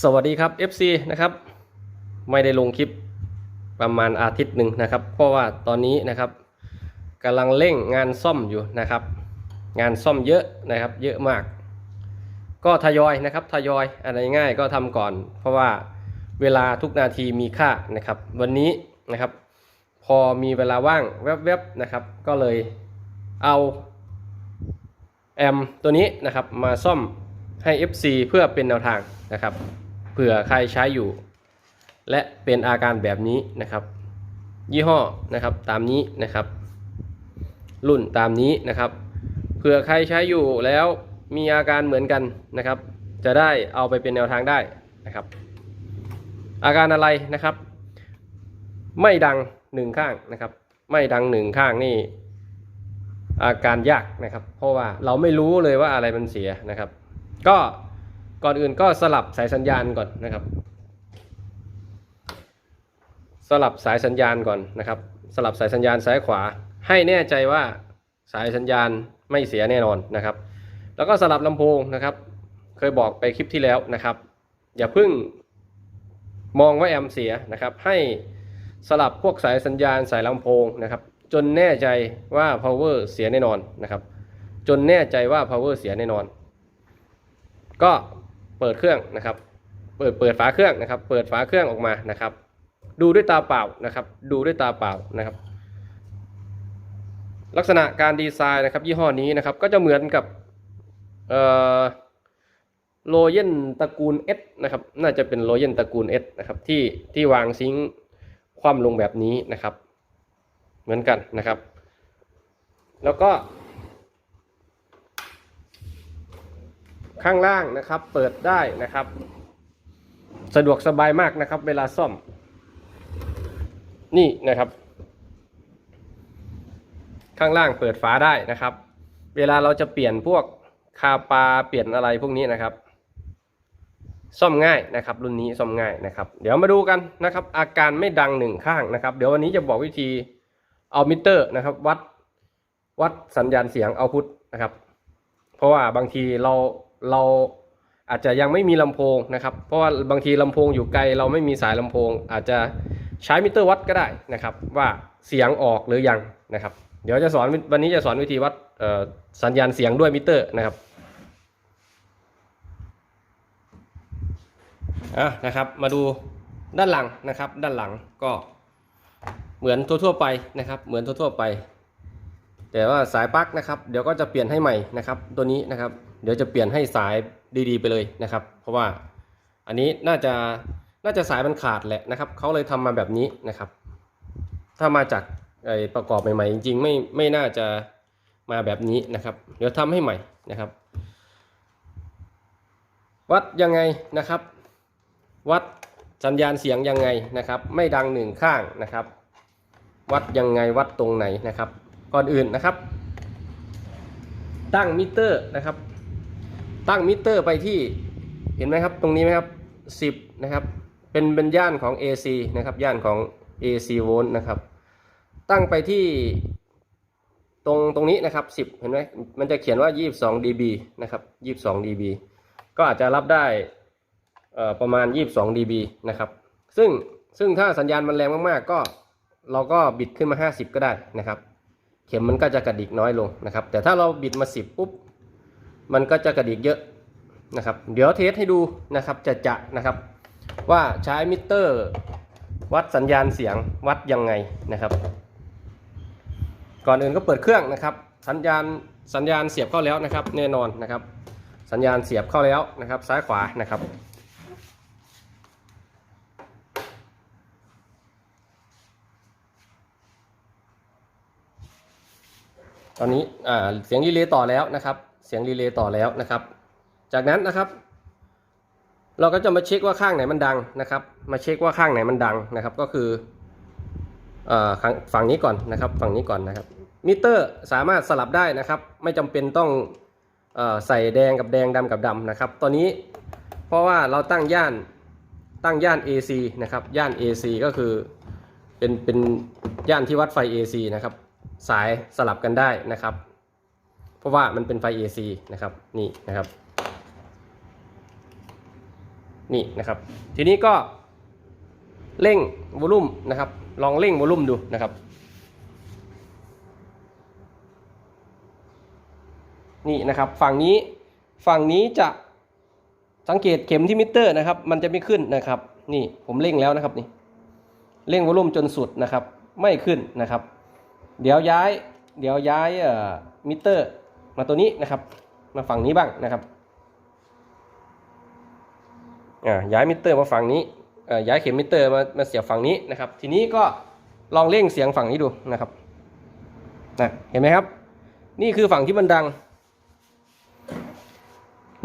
สวัสดีครับ FC นะครับ ไม่ได้ลงคลิปประมาณอาทิตย์หนึ่งนะครับ เพราะว่าตอนนี้นะครับกำลังเร่งงานซ่อมอยู่นะครับ งานซ่อมเยอะนะครับ เยอะมาก ก็ทยอยนะครับทยอยอะไรง่ายก็ทำก่อน เพราะว่าเวลาทุกนาทีมีค่านะครับ วันนี้นะครับ พอมีเวลาว่างแวบๆนะครับ ก็เลยเอาแอมตัวนี้นะครับมาซ่อมให้ FC เพื่อเป็นแนวทางนะครับ เผื่อใครใช้อยู่ และเป็นอาการแบบนี้นะครับ ยี่ห้อนะครับตามนี้นะครับ รุ่นตามนี้นะครับ เผื่อใครใช้อยู่แล้วมีอาการเหมือนกันนะครับ จะได้เอาไปเป็นแนวทางได้นะครับ อาการอะไรนะครับ ไม่ดังหนึ่งข้างนะครับ ไม่ดังหนึ่งข้างนี่อาการยากนะครับ เพราะว่าเราไม่รู้เลยว่าอะไรมันเสียนะครับ ก็ ก่อนอื่นก็สลับสายสัญญาณก่อนนะครับ สลับสายสัญญาณก่อนนะครับ สลับสายสัญญาณซ้ายขวา ให้แน่ใจว่าสายสัญญาณไม่เสียแน่นอนนะครับ แล้วก็สลับลำโพงนะครับ เคยบอกไปคลิปที่แล้วนะครับ อย่าเพึ่งมองว่าแอมเสียนะครับ ให้สลับพวกสายสัญญาณสายลำโพงนะครับ จนแน่ใจว่า power เสียแน่นอนนะครับ จนแน่ใจว่า power เสียแน่นอน ก็ เปิดเครื่องนะครับ เปิดเปิดฝาเครื่องนะครับ เปิดฝาเครื่องออกมานะครับ ดูด้วยตาเปล่านะครับ ดูด้วยตาเปล่านะครับ ลักษณะการดีไซน์นะครับ ยี่ห้อนี้นะครับ ก็จะเหมือนกับเอ่อโรเยนตระกูล S นะครับ น่าจะเป็นโรเยนตระกูล S นะครับ ที่ที่วางซิงค์คว่ำลงแบบนี้นะครับ เหมือนกันนะครับ แล้วก็ ข้างล่างนะครับ เปิดได้นะครับ สะดวกสบายมากนะครับ เวลาซ่อม นี่นะครับ ข้างล่างเปิดฝาได้นะครับ เวลาเราจะเปลี่ยนพวกคาปาเปลี่ยนอะไรพวกนี้นะครับ ซ่อมง่ายนะครับ รุ่นนี้ซ่อมง่ายนะครับ เดี๋ยวมาดูกันนะครับ อาการไม่ดังหนึ่งข้างนะครับ เดี๋ยววันนี้จะบอกวิธีเอามิเตอร์นะครับ วัดวัดสัญญาณเสียงเอาพุทนะครับ เพราะว่าบางทีเรา เราอาจจะยังไม่มีลำโพงนะครับ เพราะว่าบางทีลำโพงอยู่ไกลเราไม่มีสายลำโพง อาจจะใช้มิเตอร์วัดก็ได้นะครับว่าเสียงออกหรือยังนะครับ เดี๋ยวจะสอนวันนี้จะสอนวิธีวัดสัญญาณเสียงด้วยมิเตอร์นะครับอะนะครับมาดูด้านหลังนะครับ ด้านหลังก็เหมือนทั่วๆไปนะครับ เหมือนทั่วๆไป แต่ว่าสายปลั๊กนะครับเดี๋ยวก็จะเปลี่ยนให้ใหม่นะครับ ตัวนี้นะครับ เดี๋ยวจะเปลี่ยนให้สายดีๆ ไปเลยนะครับ เพราะว่าอันนี้น่าจะน่าจะสายมันขาดแหละนะครับเขาเลยทำมาแบบนี้นะครับ ถ้ามาจากไอ้ประกอบใหม่ๆจริงๆไม่ไม่น่าจะมาแบบนี้นะครับ เดี๋ยวทำให้ใหม่นะครับ วัดยังไงนะครับ วัดสัญญาณเสียงยังไงนะครับ ไม่ดังหนึ่งข้างนะครับ วัดยังไงวัดตรงไหนนะครับ ก่อนอื่นนะครับ ตั้งมิเตอร์นะครับ ตั้งมิเตอร์ไปที่เห็นไหมครับ ตรงนี้ไหมครับ 10 นะครับ เป็นเป็นย่านของ AC นะครับ ย่านของ AC โวลต์นะครับ ตั้งไปที่ตรงตรงนี้นะครับ 10 เห็นไหมมันจะเขียนว่า 22 dB นะครับ 22 dB ก็อาจจะรับได้ประมาณ 22 dB นะครับ ซึ่งซึ่งถ้าสัญญาณมันแรงมาก ๆ ก็เราก็บิดขึ้นมา 50 ก็ได้นะครับ เข็มมันก็จะกระดิกน้อยลงนะครับ แต่ถ้าเราบิดมา 10 ปุ๊บ มันก็จะกระดิกเยอะนะครับ เดี๋ยวเทสให้ดูนะครับจะจะนะครับ ว่าใช้มิเตอร์ วัดสัญญาณเสียงวัดยังไงนะครับ ก่อนอื่นก็เปิดเครื่องนะครับ สัญญาณสัญญาณเสียบเข้าแล้วนะครับ แน่นอนนะครับ สัญญาณเสียบเข้าแล้วนะครับ ซ้ายขวานะครับ ตอนนี้อ่าเสียงรีเลย์ต่อแล้วนะครับ เสียงรีเลย์ต่อแล้วนะครับ จากนั้นนะครับ เราก็จะมาเช็คว่าข้างไหนมันดังนะครับ มาเช็คว่าข้างไหนมันดังนะครับ ก็คืออ่าฝั่งนี้ก่อนนะครับ ฝั่งนี้ก่อนนะครับ มิเตอร์สามารถสลับได้นะครับ ไม่จำเป็นต้องอใส่แดงกับแดงดำกับดำนะครับ ตอนนี้เพราะว่าเราตั้งย่านตั้งย่าน AC นะครับ ย่าน AC ก็คือเป็นเป็นย่านที่วัดไฟ AC นะครับ สายสลับกันได้นะครับ เพราะว่ามันเป็นไฟ AC นะครับนี่นะครับ นี่นะครับ ทีนี้ก็เร่งวอลุ่มนะครับ ลองเร่งวอลุ่มดูนะครับ นี่นะครับฝั่งนี้ฝั่งนี้จะสังเกตเข็มที่มิเตอร์นะครับ มันจะไม่ขึ้นนะครับ นี่ผมเร่งแล้วนะครับนี่เร่งวอลุ่มจนสุดนะครับ ไม่ขึ้นนะครับ เดี๋ยวย้าย เดี๋ยวย้ายมิเตอร์มาตัวนี้นะครับ มาฝั่งนี้บ้างนะครับอ่าย้ายมิเตอร์มาฝั่งนี้อ่อย้ายเข็มมิเตอร์มามาเสียบฝั่งนี้นะครับ ทีนี้ก็ลองเร่งเสียงฝั่งนี้ดูนะครับนะเห็นไหมครับ นี่คือฝั่งที่มันดัง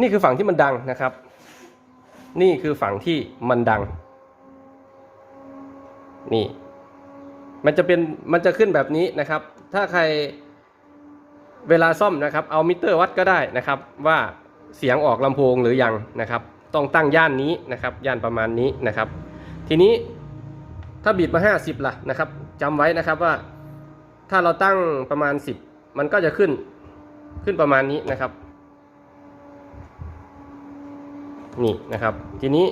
นี่คือฝั่งที่มันดังนะครับ นี่คือฝั่งที่มันดัง นี่ มันจะเป็นมันจะขึ้นแบบนี้นะครับ ถ้าใครเวลาซ่อมนะครับ เอามิเตอร์วัดก็ได้นะครับ ว่าเสียงออกลำโพงหรือยังนะครับ ต้องตั้งย่านนี้นะครับ ย่านประมาณนี้นะครับ ทีนี้ถ้าบิดมา 50ล่ะนะครับจำไว้นะครับว่าถ้าเราตั้งประมาณ 10 มันก็จะขึ้นขึ้นประมาณนี้นะครับ นี่นะครับ ทีนี้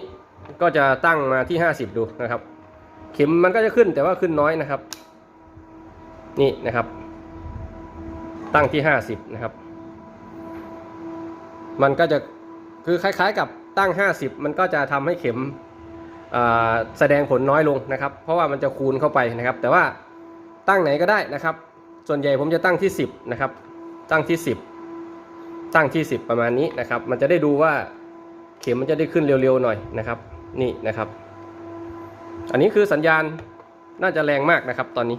ก็จะตั้งมาที่ 50 ดูนะครับ เข็มมันก็จะขึ้นแต่ว่าขึ้นน้อยนะครับ นี่นะครับ ตั้งที่50นะครับ มันก็จะคือคล้าย ๆ กับตั้ง50มันก็จะทำให้เข็มแสดงผลน้อยลงนะครับ เพราะว่ามันจะคูณเข้าไปนะครับ แต่ว่าตั้งไหนก็ได้นะครับ ส่วนใหญ่ผมจะตั้งที่10นะครับ ตั้งที่10ตั้งที่10ประมาณนี้นะครับ มันจะได้ดูว่าเข็มมันจะได้ขึ้นเร็วๆหน่อยนะครับ นี่นะครับ อันนี้คือสัญญาณน่าจะแรงมากนะครับตอนนี้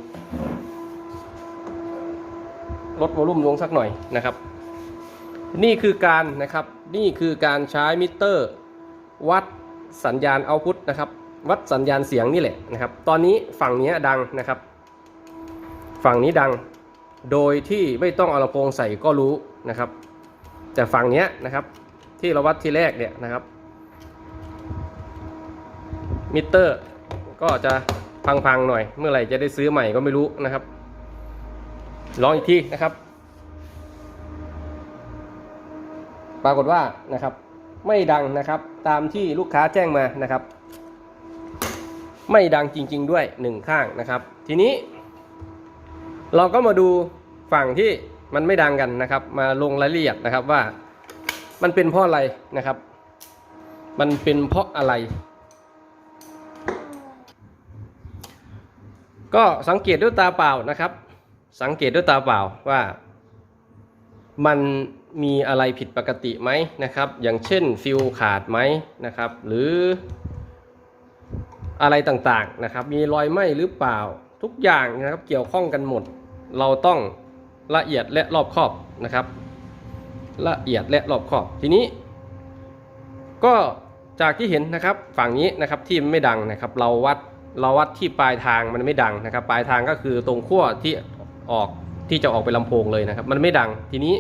ลดวอลุ่มลงสักหน่อยนะครับ นี่คือการนะครับนี่คือการใช้มิเตอร์ วัดสัญญาณเอาพุตนะครับ วัดสัญญาณเสียงนี่แหละนะครับ ตอนนี้ฝั่งนี้ดังนะครับ ฝั่งนี้ดังโดยที่ไม่ต้องเอาลำโพงใส่ก็รู้นะครับ แต่ฝั่งเนี้ยนะครับที่เราวัดที่แรกเนี่ยนะครับมิเตอร์ ก็จะพังๆหน่อย เมื่อไหร่จะได้ซื้อใหม่ก็ไม่รู้นะครับ ลองอีกทีนะครับ ปรากฏว่านะครับ ไม่ดังนะครับ ตามที่ลูกค้าแจ้งมานะครับ ไม่ดังจริง ๆ ด้วยหนึ่งข้างนะครับ ทีนี้ เราก็มาดูฝั่งที่มันไม่ดังกันนะครับ มาลงรายละเอียดนะครับว่ามันเป็นเพราะอะไรนะครับ มันเป็นเพราะอะไร ก็สังเกตด้วยตาเปล่านะครับ สังเกตด้วยตาเปล่าว่า มันมีอะไรผิดปกติไหมนะครับ อย่างเช่นฟิวขาดไหมนะครับ หรืออะไรต่างๆนะครับ มีรอยไหมหรือเปล่าทุกอย่างนะครับเกี่ยวข้องกันหมด เราต้องละเอียดและรอบคอบนะครับ ละเอียดและรอบคอบทีนี้ ก็จากที่เห็นนะครับฝั่งนี้นะครับที่ไม่ดังนะครับ เราวัด เราวัดที่ปลายทางมันไม่ดังนะครับ ปลายทางก็คือตรงขั้วที่ออกที่จะออกไปลำโพงเลยนะครับ มันไม่ดังทีนี้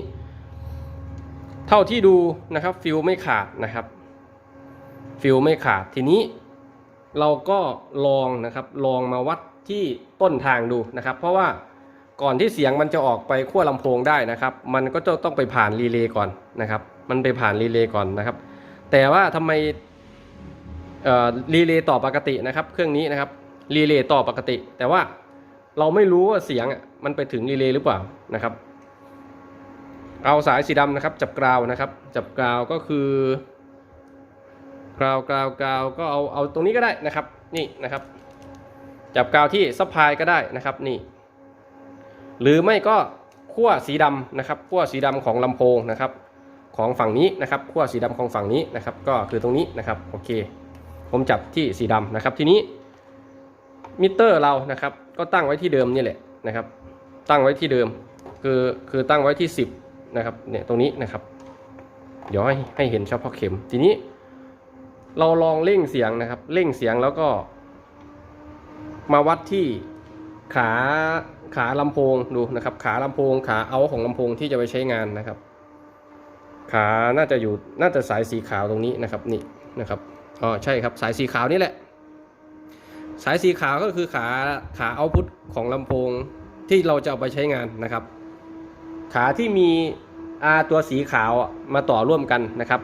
เท่าที่ดูนะครับฟิลไม่ขาดนะครับฟิลไม่ขาดทีนี้ เราก็ลองนะครับลองมาวัดที่ต้นทางดูนะครับ เพราะว่าก่อนที่เสียงมันจะออกไปขั้วลำโพงได้นะครับ มันก็จะต้องไปผ่านรีเลย์ก่อนนะครับ มันไปผ่านรีเลย์ก่อนนะครับ แต่ว่าทำไม รีเลย์ต่อปกตินะครับ เครื่องนี้นะครับรีเลย์ต่อปกติ แต่ว่าเราไม่รู้ว่าเสียงมันไปถึงรีเลย์หรือเปล่านะครับ เอาสายสีดำนะครับ จับกราวนะครับ จับกราวก็คือกราวกราวกราวก็เอาเอาตรงนี้ก็ได้นะครับ นี่นะครับ จับกราวที่ซัพพลายก็ได้นะครับนี่ หรือไม่ก็ขั้วสีดำนะครับขั้วสีดำของลำโพงนะครับ ของฝั่งนี้นะครับขั้วสีดำของฝั่งนี้นะครับ ก็คือตรงนี้นะครับโอเค ผมจับที่สีดำนะครับ ทีนี้มิเตอร์เรานะครับ ก็ตั้งไว้ที่เดิมนี่แหละนะครับ ตั้งไว้ที่เดิม คือคือตั้งไว้ที่ 10นะครับเนี่ยตรงนี้นะครับ เดี๋ยวให้ให้เห็นเฉพาะเข็ม ทีนี้ เราลองเร่งเสียงนะครับ เร่งเสียงแล้วก็ มาวัดที่ขาขาลำโพงดูนะครับ ขาลำโพง ขาเอาของลำโพงที่จะไปใช้งานนะครับ ขาน่าจะอยู่น่าจะสายสีขาวตรงนี้นะครับนี่นะครับ อ๋อใช่ครับสายสีขาวนี่แหละ สายสีขาวก็คือขาขาเอาพุทของลำโพงที่เราจะเอาไปใช้งานนะครับ ขาที่มีอาตัวสีขาวมาต่อร่วมกันนะครับ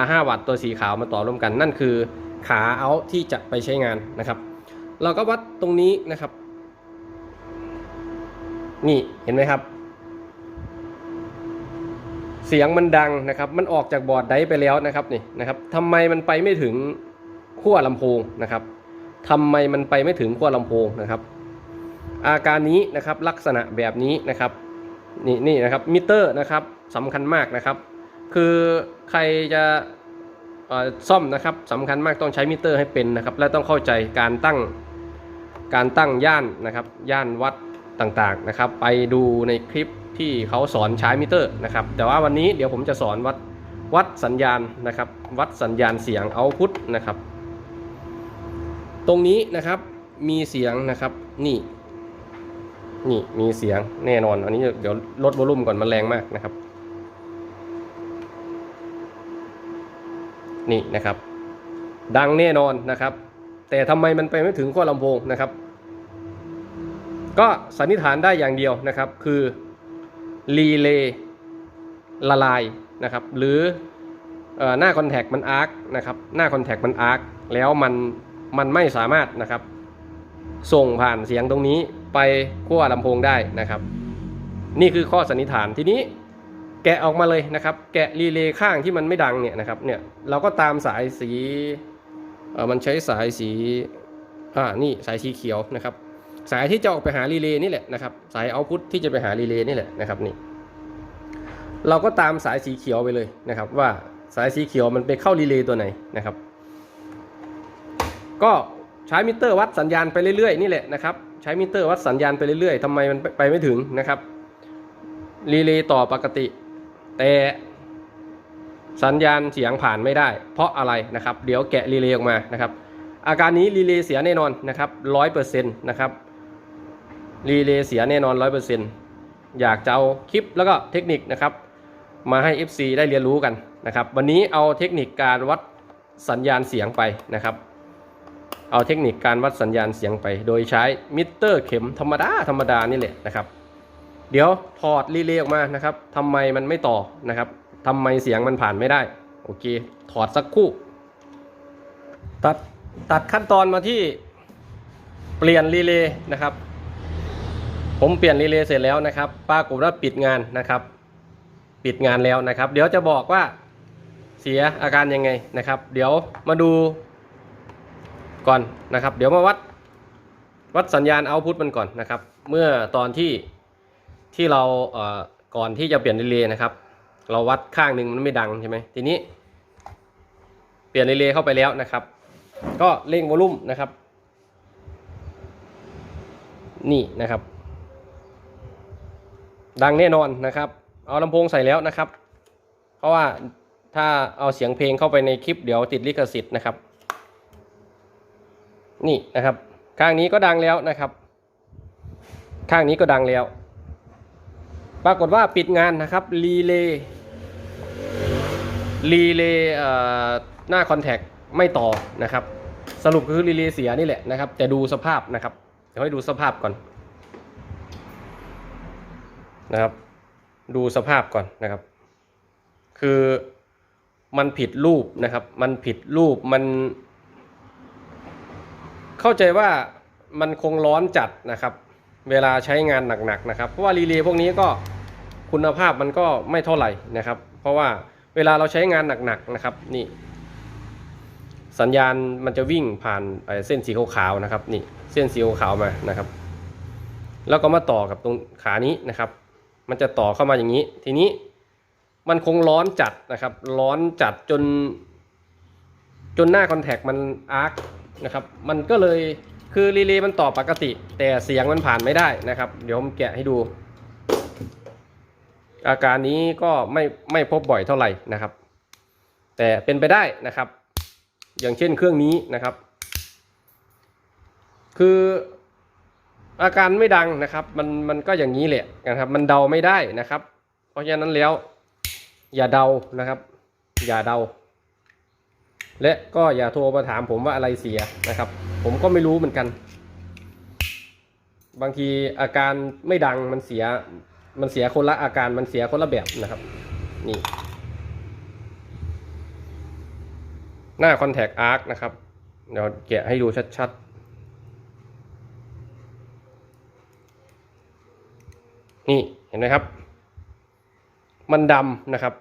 R5 วัตต์ตัวสีขาวมาต่อร่วมกัน นั่นคือขาเอาที่จะไปใช้งานนะครับ เราก็วัดตรงนี้นะครับ นี่เห็นไหมครับ เสียงมันดังนะครับ มันออกจากบอร์ดไดไปแล้วนะครับนี่นะครับทำไมมันไปไม่ถึงขั้วลำโพงนะครับทำไมมันไปไม่ถึงขั้วลำโพงนะครับ อาการนี้นะครับลักษณะแบบนี้นะครับนี่นี่นะครับมิเตอร์นะครับสำคัญมากนะครับ คือใครจะซ่อมนะครับสำคัญมากต้องใช้มิเตอร์ให้เป็นนะครับ และต้องเข้าใจการตั้งการตั้งย่านนะครับ ย่านวัดต่างๆนะครับ ไปดูในคลิป ที่เขาสอนใช้มิเตอร์นะครับ แต่ว่าวันนี้เดี๋ยวผมจะสอนวัดวัดสัญญาณนะครับ วัดสัญญาณเสียงเอาพุทนะครับ ตรงนี้นะครับมีเสียงนะครับนี่ นี่มีเสียงแน่นอน อันนี้เดี๋ยวลดวอลลุ่มก่อนมันแรงมากนะครับ นี่นะครับ ดังแน่นอนนะครับ แต่ทำไมมันไปไม่ถึงขั้วลำโพงนะครับ ก็สันนิษฐานได้อย่างเดียวนะครับ คือ รีเลย์ละลายนะครับ หรืออหน้าคอนแทคมันอาร์คนะครับหน้าคอนแทคมันอาร์คแล้วมันมันไม่สามารถนะครับ ส่งผ่านเสียงตรงนี้ไปขั้วลำโพงได้นะครับ นี่คือข้อสันนิษฐานทีนี้แกะออกมาเลยนะครับ แกะรีเลย์ข้างที่มันไม่ดังเนี่ยนะครับเนี่ยเราก็ตามสายสีเออมันใช้สายสีอ่านี่สายสีเขียวนะครับ สายที่จะออกไปหารีเลย์นี่แหละนะครับ สายเอาพุทที่จะไปหารีเลย์นี่แหละนะครับนี่ เราก็ตามสายสีเขียวไปเลยนะครับ ว่าสายสีเขียวมันไปเข้ารีเลย์ตัวไหนนะครับ ก็ใช้มิเตอร์วัดสัญญาณไปเรื่อยๆนี่แหละนะครับใช้มิเตอร์วัดสัญญาณไปเรื่อยๆทำไมมันไปไม่ถึงนะครับรีเลย์ต่อปกติ แต่สัญญาณเสียงผ่านไม่ได้ เพราะอะไรนะครับ เดี๋ยวแกะรีเลย์ออกมานะครับ อาการนี้รีเลย์เสียแน่นอนนะครับร้อยเปอร์เซ็นต์นะครับ รีเลย์เสียแน่นอนร้อยเปอร์เซ็นต์อยากจะเอาคลิปแล้วก็เทคนิคนะครับ มาให้ FC ได้เรียนรู้กันนะครับ วันนี้เอาเทคนิคการวัดสัญญาณเสียงไปนะครับ เอาเทคนิคการวัดสัญญาณเสียงไป โดยใช้มิเตอร์เข็มธรรมดาธรรมดานี่แหละนะครับ เดี๋ยวถอดรีเลย์ออกมานะครับทำไมมันไม่ต่อนะครับทำไมเสียงมันผ่านไม่ได้ โอเค ถอดสักคู่ ตัดตัดขั้นตอนมาที่เปลี่ยนรีเลย์นะครับ ผมเปลี่ยนรีเลย์เสร็จแล้วนะครับปรากฏว่าปิดงานนะครับ ปิดงานแล้วนะครับ เดี๋ยวจะบอกว่าเสียอาการยังไงนะครับ เดี๋ยวมาดูก่อนนะครับ เดี๋ยวมาวัดวัดสัญญาณเอาพุทมันก่อนนะครับ เมื่อตอนที่ที่เราเอ่อก่อนที่จะเปลี่ยนรีเลย์นะครับ เราวัดข้างหนึ่งมันไม่ดังใช่ไหมทีนี้ เปลี่ยนรีเลย์เข้าไปแล้วนะครับ ก็เร่งวอลลุ่มนะครับ นี่นะครับ ดังแน่นอนนะครับ เอาลำโพงใส่แล้วนะครับ เพราะว่าถ้าเอาเสียงเพลงเข้าไปในคลิปเดี๋ยวติดลิขสิทธิ์นะครับ นี่นะครับ ข้างนี้ก็ดังแล้วนะครับ ข้างนี้ก็ดังแล้ว ปรากฏว่าปิดงานนะครับรีเลย์รีเลย์หน้าคอนแทคไม่ต่อนะครับ สรุปคือรีเลย์เสียนี่แหละนะครับ แต่ดูสภาพนะครับ เดี๋ยวให้ดูสภาพก่อน นะครับ ดูสภาพก่อนนะครับ คือมันผิดรูปนะครับ มันผิดรูปมัน เข้าใจว่ามันคงร้อนจัดนะครับ เวลาใช้งานหนักๆนะครับ เพราะว่ารีเลย์พวกนี้ก็คุณภาพมันก็ไม่เท่าไหร่นะครับ เพราะว่าเวลาเราใช้งานหนักๆนะครับนี่ สัญญาณมันจะวิ่งผ่านไอเส้นสีขาวๆนะครับ นี่เส้นสีขาวมานะครับ แล้วก็มาต่อกับตรงขานี้นะครับ มันจะต่อเข้ามาอย่างนี้ ทีนี้มันคงร้อนจัดนะครับ ร้อนจัดจน จนหน้าคอนแทคมันอาร์คนะครับ มันก็เลยคือรีเลย์มันต่อปกติ แต่เสียงมันผ่านไม่ได้นะครับ เดี๋ยวผมแกะให้ดู อาการนี้ก็ไม่ไม่พบบ่อยเท่าไหร่นะครับ แต่เป็นไปได้นะครับ อย่างเช่นเครื่องนี้นะครับ คือ อาการไม่ดังนะครับมันมันก็อย่างนี้แหละนะครับ มันเดาไม่ได้นะครับ เพราะฉะนั้นแล้ว อย่าเดานะครับ อย่าเดา และก็อย่าโทรมาถามผมว่าอะไรเสียนะครับ ผมก็ไม่รู้เหมือนกัน บางทีอาการไม่ดังมันเสีย มันเสียคนละอาการมันเสียคนละแบบนะครับ นี่ หน้า Contact Arc นะครับเดี๋ยวแกะให้ดูชัดๆ นี่เห็นไหมครับ มันดำนะครับ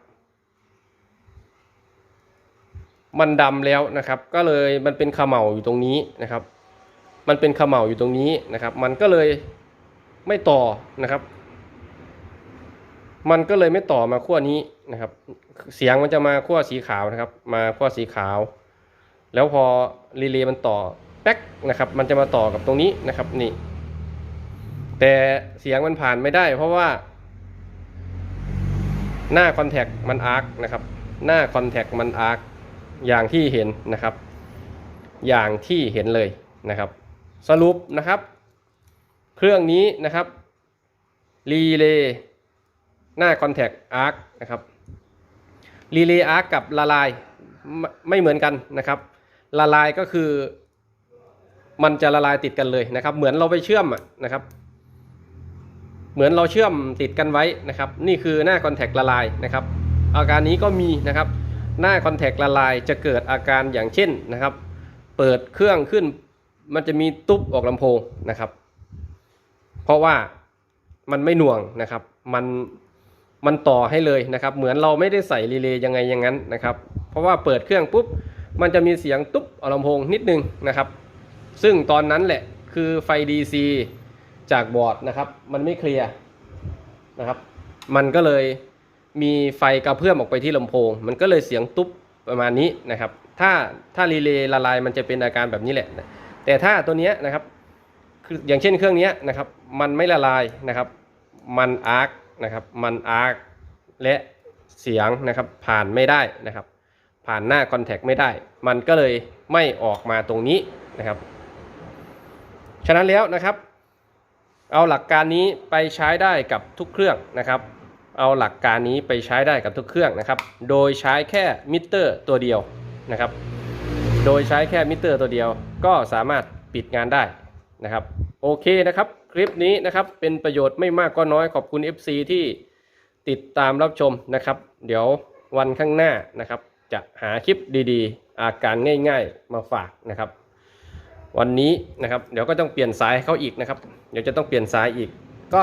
มันดำแล้วนะครับ ก็เลยมันเป็นเขม่าอยู่ตรงนี้นะครับ มันเป็นเขม่าอยู่ตรงนี้นะครับ มันก็เลยไม่ต่อนะครับ มันก็เลยไม่ต่อมาขั้วนี้นะครับ เสียงมันจะมาขั้วสีขาวนะครับ มาขั้วสีขาว แล้วพอรีเลย์มันต่อแป๊กนะครับ มันจะมาต่อกับตรงนี้นะครับนี่ แต่เสียงมันผ่านไม่ได้ เพราะว่า หน้าคอนแทคมันอาร์คนะครับ หน้าคอนแทคมันอาร์คอย่างที่เห็นนะครับ อย่างที่เห็นเลยนะครับ สรุปนะครับ เครื่องนี้นะครับรีเลย์หน้าคอนแทคอาร์คนะครับรีเลย์อาร์คกับละลายไม่เหมือนกันนะครับ ละลายก็คือมันจะละลายติดกันเลยนะครับ เหมือนเราไปเชื่อมนะครับ เหมือนเราเชื่อมติดกันไว้นะครับ นี่คือหน้าคอนแทคละลายนะครับ อาการนี้ก็มีนะครับ หน้าคอนแทคละลายจะเกิดอาการอย่างเช่นนะครับ เปิดเครื่องขึ้น มันจะมีตุ๊บออกลำโพงนะครับ เพราะว่ามันไม่หน่วงนะครับ มันมันต่อให้เลยนะครับ เหมือนเราไม่ได้ใส่รีเลย์ยังไงอย่างนั้นนะครับ เพราะว่าเปิดเครื่องปุ๊บ มันจะมีเสียงตุ๊บออกลำโพงนิดนึงนะครับ ซึ่งตอนนั้นแหละคือไฟ DC จากบอร์ดนะครับ มันไม่เคลียร์นะครับ มันก็เลยมีไฟกระเพื่อมออกไปที่ลำโพง มันก็เลยเสียงตุ๊บประมาณนี้นะครับ ถ้าถ้ารีเลย์ละลายมันจะเป็นอาการแบบนี้แหละ แต่ถ้าตัวนี้นะครับคืออย่างเช่นเครื่องนี้นะครับ มันไม่ละลายนะครับ มันอาร์คนะครับ มันอาร์คและเสียงนะครับผ่านไม่ได้นะครับ ผ่านหน้าคอนแทคไม่ได้ มันก็เลยไม่ออกมาตรงนี้นะครับ ฉะนั้นแล้วนะครับ เอาหลักการนี้ไปใช้ได้กับทุกเครื่องนะครับ เอาหลักการนี้ไปใช้ได้กับทุกเครื่องนะครับ โดยใช้แค่มิเตอร์ตัวเดียวนะครับ โดยใช้แค่มิเตอร์ตัวเดียว ก็สามารถปิดงานได้นะครับ โอเคนะครับ คลิปนี้นะครับเป็นประโยชน์ไม่มากก็น้อยขอบคุณ FC ที่ติดตามรับชมนะครับ เดี๋ยววันข้างหน้านะครับ จะหาคลิปดีๆ อาการง่าย ๆ มาฝากนะครับ วันนี้นะครับ เดี๋ยวก็ต้องเปลี่ยนสายเขาอีกนะครับ เดี๋ยวจะต้องเปลี่ยนสายอีก ก็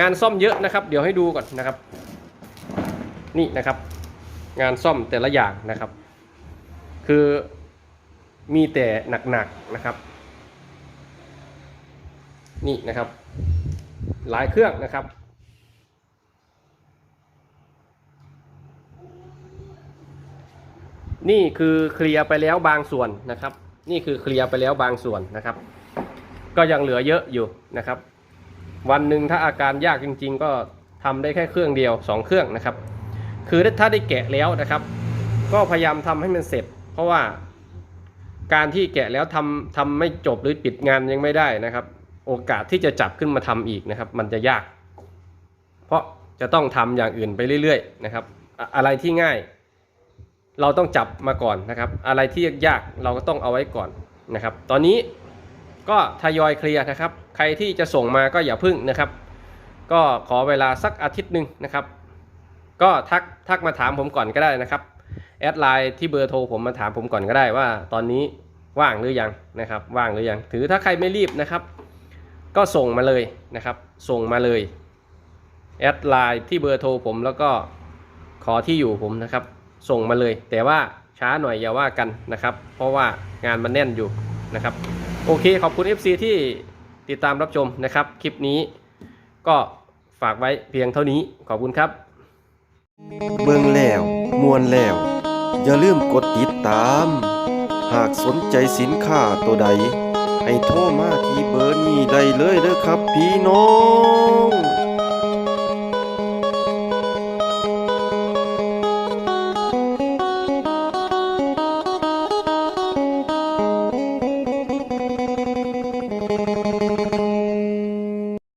งานซ่อมเยอะนะครับ เดี๋ยวให้ดูก่อนนะครับ นี่นะครับ งานซ่อมแต่ละอย่างนะครับ คือมีแต่หนักๆนะครับ นี่นะครับ หลายเครื่องนะครับนี่คือเคลียร์ไปแล้วบางส่วนนะครับ นี่คือเคลียร์ไปแล้วบางส่วนนะครับ ก็ยังเหลือเยอะอยู่นะครับ วันหนึ่งถ้าอาการยากจริง ๆ ก็ทำได้แค่เครื่องเดียวสองเครื่องนะครับ คือถ้าได้แกะแล้วนะครับ ก็พยายามทำให้มันเสร็จ เพราะว่าการที่แกะแล้วทำทำไม่จบหรือปิดงานยังไม่ได้นะครับ โอกาสที่จะจับขึ้นมาทำอีกนะครับ มันจะยาก เพราะจะต้องทำอย่างอื่นไปเรื่อย ๆ นะครับ อะอะไรที่ง่าย เราต้องจับมาก่อนนะครับ อะไรที่ยากๆเราก็ต้องเอาไว้ก่อนนะครับ ตอนนี้ก็ทยอยเคลียร์นะครับ ใครที่จะส่งมาก็อย่าพึ่งนะครับ ก็ขอเวลาสักอาทิตย์หนึ่งนะครับ ก็ทักทักมาถามผมก่อนก็ได้นะครับแอดไลน์ที่เบอร์โทรผมมาถามผมก่อนก็ได้ว่า ตอนนี้ว่างหรือยังนะครับ ว่างหรือยัง ถือถ้าใครไม่รีบนะครับ ก็ส่งมาเลยนะครับ ส่งมาเลยแอดไลน์ที่เบอร์โทรผมแล้วก็ขอที่อยู่ผมนะครับ ส่งมาเลย แต่ว่าช้าหน่อยอย่าว่ากันนะครับ เพราะว่างานมันแน่นอยู่นะครับ โอเคขอบคุณ FC ที่ติดตามรับชมนะครับ คลิปนี้ก็ฝากไว้เพียงเท่านี้ขอบคุณครับ เบิ่งแล้วมวนแล้ว อย่าลืมกดติดตาม หากสนใจสินค้าตัวใด ให้โทรมาที่เบอร์นี้ได้เลยเด้อครับพี่น้อง